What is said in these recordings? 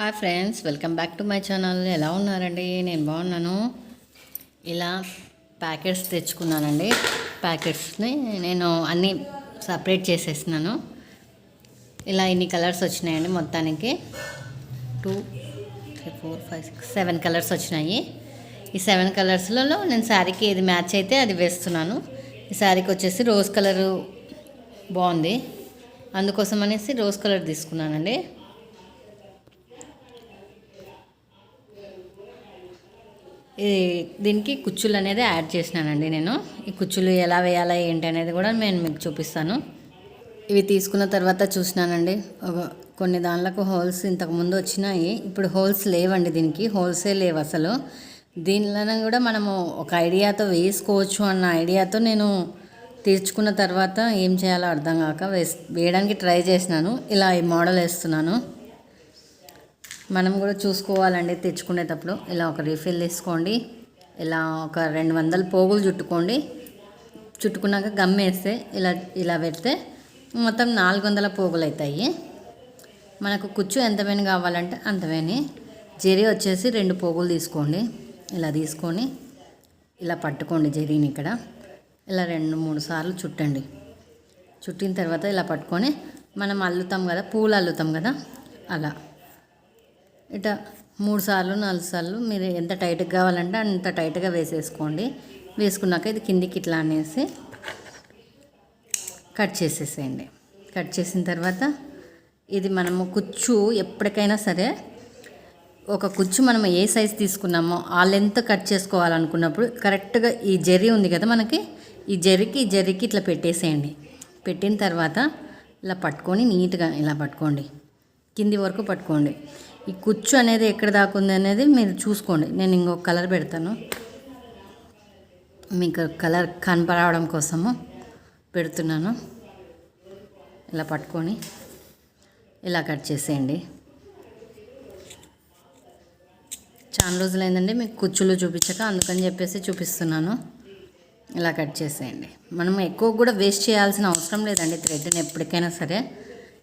Hi friends welcome back to my channel. ఎలా ఉన్నారండి? నేను బాగున్నాను. ఇలా ప్యాకెట్స్ తెచ్చుకున్నానండి. ప్యాకెట్స్ని నేను అన్నీ సపరేట్ చేసేసినాను ఇలా ఇన్ని కలర్స్ వచ్చినాయండి మొత్తానికి. Two three four five six seven colours వచ్చినాయి. ఈ సెవెన్ కలర్స్లలో నేను శారీకి ఏది మ్యాచ్ అయితే అది వేస్తున్నాను. ఈ శారీకి వచ్చేసి రోజ్ కలరు బాగుంది. అందుకోసం అనేసి రోజ్ కలర్ తీసుకున్నానండి. దీనికి కుచ్చులు అనేది యాడ్ చేసినానండి నేను. ఈ కుచ్చులు ఎలా వేయాలా ఏంటి అనేది కూడా నేను మీకు చూపిస్తాను. ఇవి తీసుకున్న తర్వాత చూసినానండి. ఒక కొన్ని దానిలకు హోల్స్ ఇంతకుముందు వచ్చినాయి. ఇప్పుడు హోల్స్ లేవండి దీనికి. హోల్సే లేవు అసలు. దీనిలో కూడా మనము ఒక ఐడియాతో వేసుకోవచ్చు అన్న ఐడియాతో నేను తీర్చుకున్న తర్వాత ఏం చేయాలో అర్థం కాక వేస్ వేయడానికి ట్రై చేసినాను. ఇలా ఈ మోడల్ వేస్తున్నాను. మనం కూడా చూసుకోవాలండి తెచ్చుకునేటప్పుడు. ఇలా ఒక రీఫిల్ తీసుకోండి. ఇలా ఒక రెండు వందల పోగులు చుట్టుకోండి. చుట్టుకున్నాక గమ్ వేస్తే ఇలా ఇలా పెడితే మొత్తం నాలుగు వందల పోగులు అవుతాయి. మనకు కుచ్చు ఎంతమేని కావాలంటే అంతమేని జెరీ వచ్చేసి రెండు పోగులు తీసుకోండి. ఇలా తీసుకొని ఇలా పట్టుకోండి జెరీని ఇక్కడ. ఇలా రెండు మూడు సార్లు చుట్టండి. చుట్టిన తర్వాత ఇలా పట్టుకొని మనం అల్లుతాం కదా పూలు అల్లుతాం కదా అలా. ఇట మూడు సార్లు నాలుగు సార్లు మీరు ఎంత టైట్గా కావాలంటే అంత టైట్గా వేసేసుకోండి. వేసుకున్నాక ఇది కిందికి ఇట్లా అనేసి కట్ చేసేసేయండి. కట్ చేసిన తర్వాత ఇది మనము కుచ్చు ఎప్పటికైనా సరే ఒక కుచ్చు మనం ఏ సైజ్ తీసుకున్నామో ఆ లెంత్ కట్ చేసుకోవాలనుకున్నప్పుడు కరెక్ట్గా ఈ జెర్రీ ఉంది కదా మనకి ఈ జెర్రీకి ఈ జెర్రీకి ఇట్లా పెట్టేసేయండి. పెట్టిన తర్వాత ఇలా పట్టుకొని నీట్గా ఇలా పట్టుకోండి. కింది వరకు పట్టుకోండి. ఈ కుచ్చు అనేది ఎక్కడ దాకా ఉంది అనేది మీరు చూసుకోండి. నేను ఇంకొక కలర్ పెడతాను. మీకు కలర్ కనపడవడం కోసము పెడుతున్నాను. ఇలా పట్టుకొని ఇలా కట్ చేసేయండి. చాలా రోజులైందండి మీకు కుచ్చులు చూపించక అందుకని చెప్పేసి చూపిస్తున్నాను. ఇలా కట్ చేసేయండి. మనం ఎక్కువ కూడా వేస్ట్ చేయాల్సిన అవసరం లేదండి థ్రెడ్ని ఎప్పటికైనా సరే.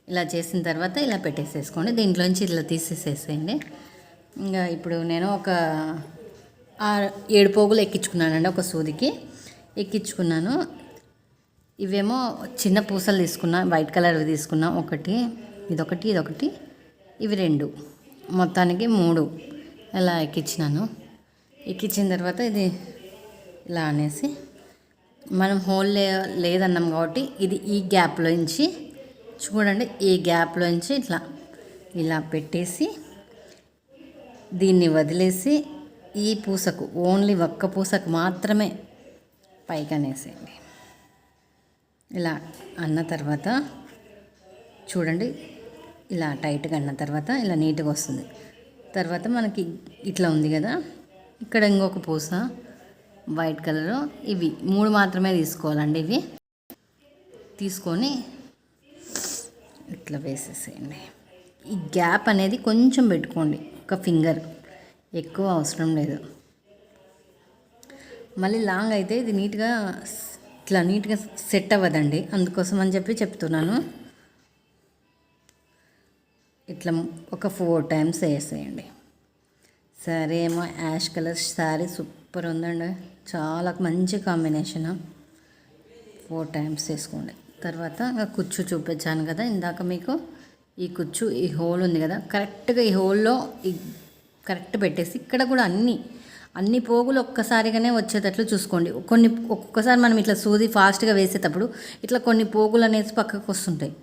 ఇలా చేసిన తర్వాత ఇలా పెట్టేసేసుకోండి. దీంట్లోంచి ఇలా తీసేసేసేయండి. ఇంకా ఇప్పుడు నేను ఒక ఆరు ఏడు పోగులు ఎక్కించుకున్నానండి ఒక సూదికి. ఎక్కించుకున్నాను. ఇవేమో చిన్న పూసలు తీసుకున్నా వైట్ కలర్ తీసుకున్నా ఒకటి ఇదొకటి ఇదొకటి ఇవి రెండు. మొత్తానికి మూడు ఇలా ఎక్కించినాను. ఎక్కించిన తర్వాత ఇది ఇలా అనేసి మనం హోల్ లే లేదన్నాం కాబట్టి ఇది ఈ గ్యాప్లోంచి చూడండి ఈ గ్యాప్లోంచి ఇట్లా ఇలా పెట్టేసి దీన్ని వదిలేసి ఈ పూసకు ఓన్లీ ఒక్క పూసకు మాత్రమే పైకనేసేయండి. ఇలా అన్న తర్వాత చూడండి ఇలా టైట్గా అన్న తర్వాత ఇలా నీట్గా వస్తుంది. తర్వాత మనకి ఇట్లా ఉంది కదా ఇక్కడ ఇంకొక పూస వైట్ కలర్ ఇవి మూడు మాత్రమే తీసుకోవాలండి ఇవి. తీసుకొని ఇట్లా వేసేసేయండి? ఈ గ్యాప్ అనేది కొంచెం పెట్టుకోండి ఒక ఫింగర్. ఎక్కువ అవసరం లేదు. మళ్ళీ లాంగ్ అయితే ఇది నీట్గా ఇట్లా నీట్గా సెట్ అవ్వదండి. అందుకోసం అని చెప్పి చెప్తున్నాను. ఇట్లా ఒక ఫోర్ టైమ్స్ వేసేయండి. సరే ఏమో యాష్ కలర్ శారీ సూపర్ ఉందండి. చాలా మంచి కాంబినేషన్. ఫోర్ టైమ్స్ వేసుకోండి. తర్వాత ఇంకా కుచ్చు చూపించాను కదా ఇందాక మీకు ఈ కుచ్చు ఈ హోల్ ఉంది కదా కరెక్ట్గా ఈ హోల్లో ఈ కరెక్ట్ పెట్టేసి ఇక్కడ కూడా అన్ని అన్ని పోగులు ఒక్కసారిగానే వచ్చేటట్లు చూసుకోండి. కొన్ని ఒక్కొక్కసారి మనం ఇట్లా సూది ఫాస్ట్గా వేసేటప్పుడు ఇట్లా కొన్ని పోగులు అనేసి పక్కకు వస్తుంటాయి.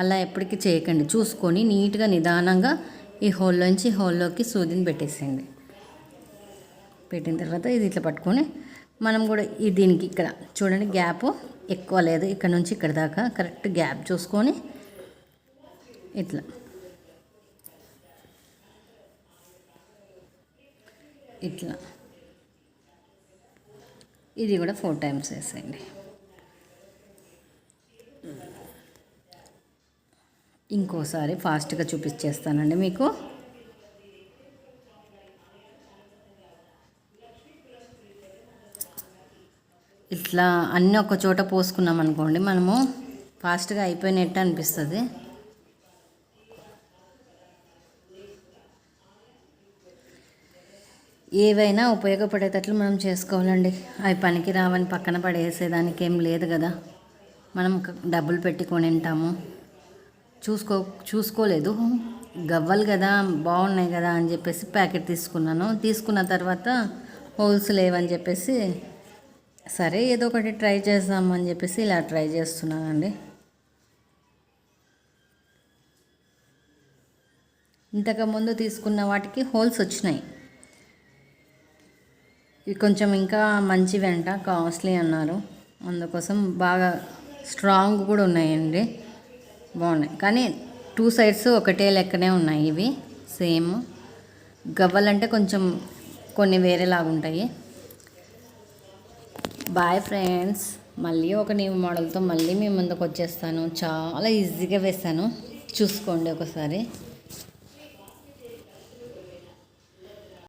అలా ఎప్పటికీ చేయకండి. చూసుకొని నీట్గా నిదానంగా ఈ హోల్లోంచి హోల్లోకి సూదిని పెట్టేసేయండి. పెట్టిన తర్వాత ఇది ఇట్లా పట్టుకొని మనం కూడా ఈ దీనికి ఇక్కడ చూడండి గ్యాప్. ఎక్కువ లేదు. ఇక్కడ నుంచి ఇక్కడ దాకా కరెక్ట్ గ్యాప్ చూసుకొని ఇట్లా. ఇట్లా. ఇది కూడా ఫోర్ టైమ్స్ వేసేయండి. ఇంకోసారి ఫాస్ట్గా చూపించేస్తానండి మీకు. ఇట్లా అన్నీ ఒక చోట పోసుకున్నాం అనుకోండి మనము ఫాస్ట్గా అయిపోయినట్టు అనిపిస్తుంది. ఏవైనా ఉపయోగపడేటట్లు మనం చేసుకోవాలండి. అవి పనికి రావని పక్కన పడేసేదానికి ఏం లేదు కదా. మనం డబ్బులు పెట్టి కొని ఉంటాము. చూసుకో చూసుకోలేదు. గవ్వలు కదా బాగున్నాయి కదా అని చెప్పేసి ప్యాకెట్ తీసుకున్నాను. తీసుకున్న తర్వాత హోల్స్ లేవని చెప్పేసి సరే ఏదో ఒకటి ట్రై చేద్దాం అని చెప్పేసి ఇలా ట్రై చేస్తున్నానండి ఇంతకు ముందు తీసుకున్న వాటికి హోల్స్ వచ్చినాయి. ఇవి కొంచెం ఇంకా మంచివి అంట కాస్ట్లీ అన్నారు. అందుకోసం బాగా స్ట్రాంగ్ కూడా ఉన్నాయండి. బాగున్నాయి. కానీ టూ సైడ్స్ ఒకటే లెక్కనే ఉన్నాయి ఇవి. సేమ్. గవ్వలంటే కొంచెం కొన్ని వేరేలాగా ఉంటాయి బాయ్ ఫ్రెండ్స్ మళ్ళీ ఒక న్యూ మోడల్తో మళ్ళీ మీ ముందుకు వచ్చేస్తాను చాలా ఈజీగా వేస్తాను చూసుకోండి ఒకసారి.